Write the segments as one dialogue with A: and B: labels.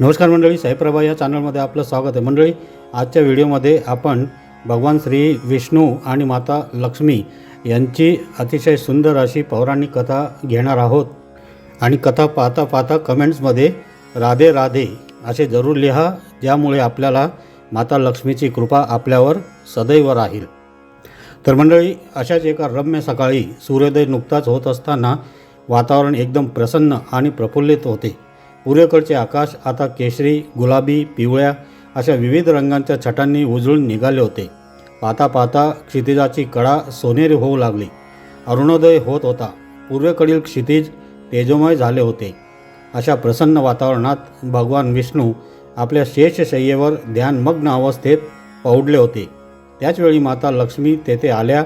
A: नमस्कार मंडळी साईप्रभा या चॅनलमध्ये आपलं स्वागत आहे. मंडळी आजच्या व्हिडिओमध्ये आपण भगवान श्री विष्णू आणि माता लक्ष्मी यांची अतिशय सुंदर अशी पौराणिक कथा घेणार आहोत. आणि कथा पाहता पाहता कमेंट्समध्ये राधे राधे असे जरूर लिहा ज्यामुळे आपल्याला माता लक्ष्मीची कृपा आपल्यावर सदैव राहील. तर मंडळी अशाच एका रम्य सकाळी सूर्योदय नुकताच होत असताना वातावरण एकदम प्रसन्न आणि प्रफुल्लित होते. पूर्वेकडचे आकाश आता केशरी गुलाबी पिवळ्या अशा विविध रंगांच्या छटांनी उजळून निघाले होते. पाहता पाहता क्षितिजाची कडा सोनेरी होऊ लागली. अरुणोदय होत होता. पूर्वेकडील क्षितिज तेजोमय झाले होते. अशा प्रसन्न वातावरणात भगवान विष्णू आपल्या शेषशय्येवर ध्यानमग्न अवस्थेत पौडले होते. त्याचवेळी माता लक्ष्मी तेथे आल्या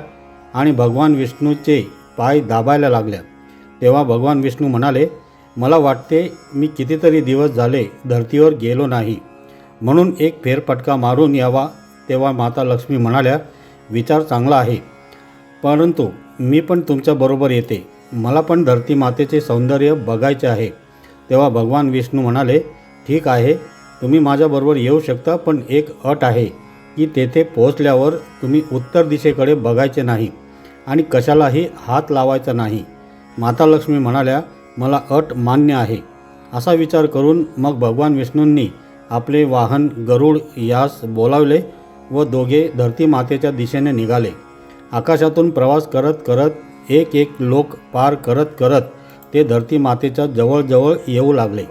A: आणि भगवान विष्णूचे पाय दाबायला लागल्या. तेव्हा भगवान विष्णू म्हणाले मला वाटते मी कितीतरी दिवस झाले धर्तीवर गेलो नाही. म्हणून एक फेरफटका मारून यावा तेव्हा माता लक्ष्मी म्हणाल्या विचार चांगला आहे. परंतु मी पण तुमच्याबरोबर येते. मला पण धरती मातेचे सौंदर्य बघायचे आहे. तेव्हा भगवान विष्णू म्हणाले ठीक आहे. तुम्ही माझ्याबरोबर येऊ शकता पण एक अट आहे की तेथे पोहोचल्यावर तुम्ही उत्तर दिशेकडे बघायचे नाही आणि कशालाही हात लावायचा नाही. माता लक्ष्मी म्हणाल्या मला अट मान्य आहे. असा विचार करून मग भगवान विष्णूंनी आपले वाहन गरुड यास बोलावले व दोघे धरती मातेच्या दिशेने निघाले. आकाशातून प्रवास करत करत एक एक लोक पार करत करत ते धरती मातेच्या जवळजवळ येऊ लागले.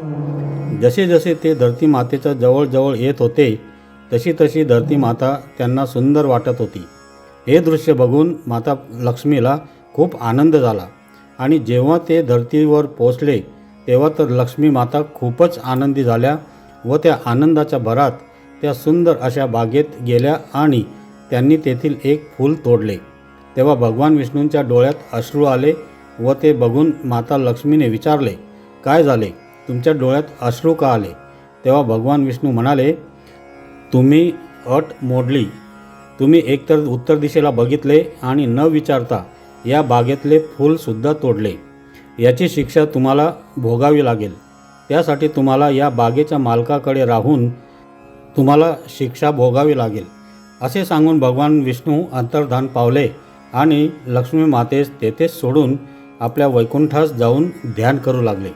A: जसे जसे ते धरती मातेच्या जवळजवळ येत होते तशी तशी धरती माता त्यांना सुंदर वाटत होती. हे दृश्य बघून माता लक्ष्मीला खूप आनंद झाला. आणि जेव्हा ते धरतीवर पोचले तेव्हा तर लक्ष्मी माता खूपच आनंदी झाल्या व त्या आनंदाच्या भरात त्या सुंदर अशा बागेत गेल्या आणि त्यांनी तेथील एक फूल तोडले. तेव्हा भगवान विष्णूंच्या डोळ्यात अश्रू आले व ते बघून माता लक्ष्मीने विचारले काय झाले? तुमच्या डोळ्यात अश्रू का आले? तेव्हा भगवान विष्णू म्हणाले तुम्ही अट मोडली. तुम्ही एकतर उत्तर दिशेला बघितले आणि न विचारता या बागेतले फूलसुद्धा तोडले. याची शिक्षा तुम्हाला भोगावी लागेल. त्यासाठी तुम्हाला या बागेच्या मालकाकडे राहून तुम्हाला शिक्षा भोगावी लागेल. असे सांगून भगवान विष्णू अंतर्धान पावले आणि लक्ष्मी मातेस तेथेच सोडून आपल्या वैकुंठास जाऊन ध्यान करू लागले.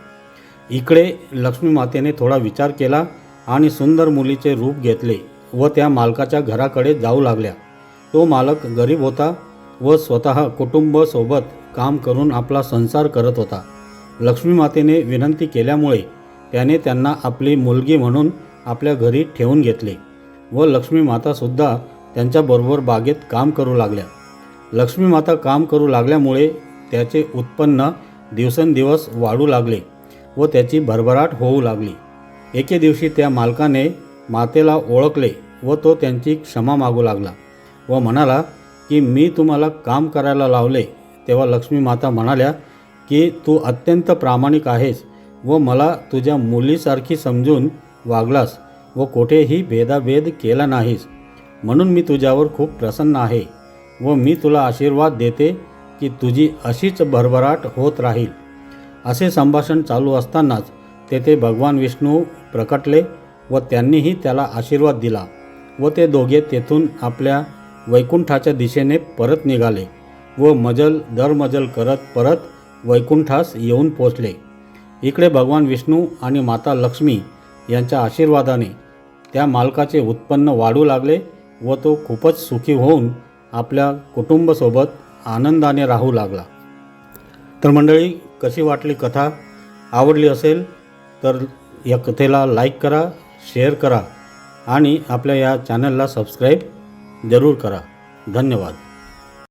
A: इकडे लक्ष्मी मातेने थोडा विचार केला आणि सुंदर मुलीचे रूप घेतले व त्या मालकाच्या घराकडे जाऊ लागल्या. तो मालक गरीब होता व स्वतः कुटुंबासोबत काम करून आपला संसार करत होता. लक्ष्मी मातेने विनंती केल्यामुळे त्याने त्यांना आपली मुलगी म्हणून आपल्या घरी ठेवून घेतले व लक्ष्मी मातासुद्धा त्यांच्याबरोबर बागेत काम करू लागल्या. लक्ष्मी माता काम करू लागल्यामुळे त्याचे उत्पन्न दिवसेंदिवस वाढू लागले व त्याची भरभराट होऊ लागली. एके दिवशी त्या मालकाने मातेला ओळखले व तो त्यांची क्षमा मागू लागला व म्हणाला की मी तुम्हाला काम करायला लावले तेव्हा लक्ष्मी माता म्हणाल्या की तू अत्यंत प्रामाणिक आहेस व मला तुझ्या मुलीसारखी समजून वागलास व कुठेही भेदाभेद केला नाहीस. म्हणून मी तुझ्यावर खूप प्रसन्न आहे व मी तुला आशीर्वाद देते की तुझी अशीच भरभराट होत राहील. असे संभाषण चालू असतानाच तेथे भगवान विष्णू प्रकटले व त्यांनीही त्याला आशीर्वाद दिला व ते दोघे तेथून आपल्या वैकुंठाच्या दिशेने परत निघाले व मजल दरमजल करत परत वैकुंठास येऊन पोचले. इकडे भगवान विष्णू आणि माता लक्ष्मी यांच्या आशीर्वादाने त्या मालकाचे उत्पन्न वाढू लागले व तो खूपच सुखी होऊन आपल्या कुटुंबसोबत आनंदाने राहू लागला. तर मंडळी कशी वाटली कथा? आवडली असेल तर या कथेला लाईक करा शेअर करा आणि आपल्या या चॅनलला सबस्क्राईब जरूर करा. धन्यवाद.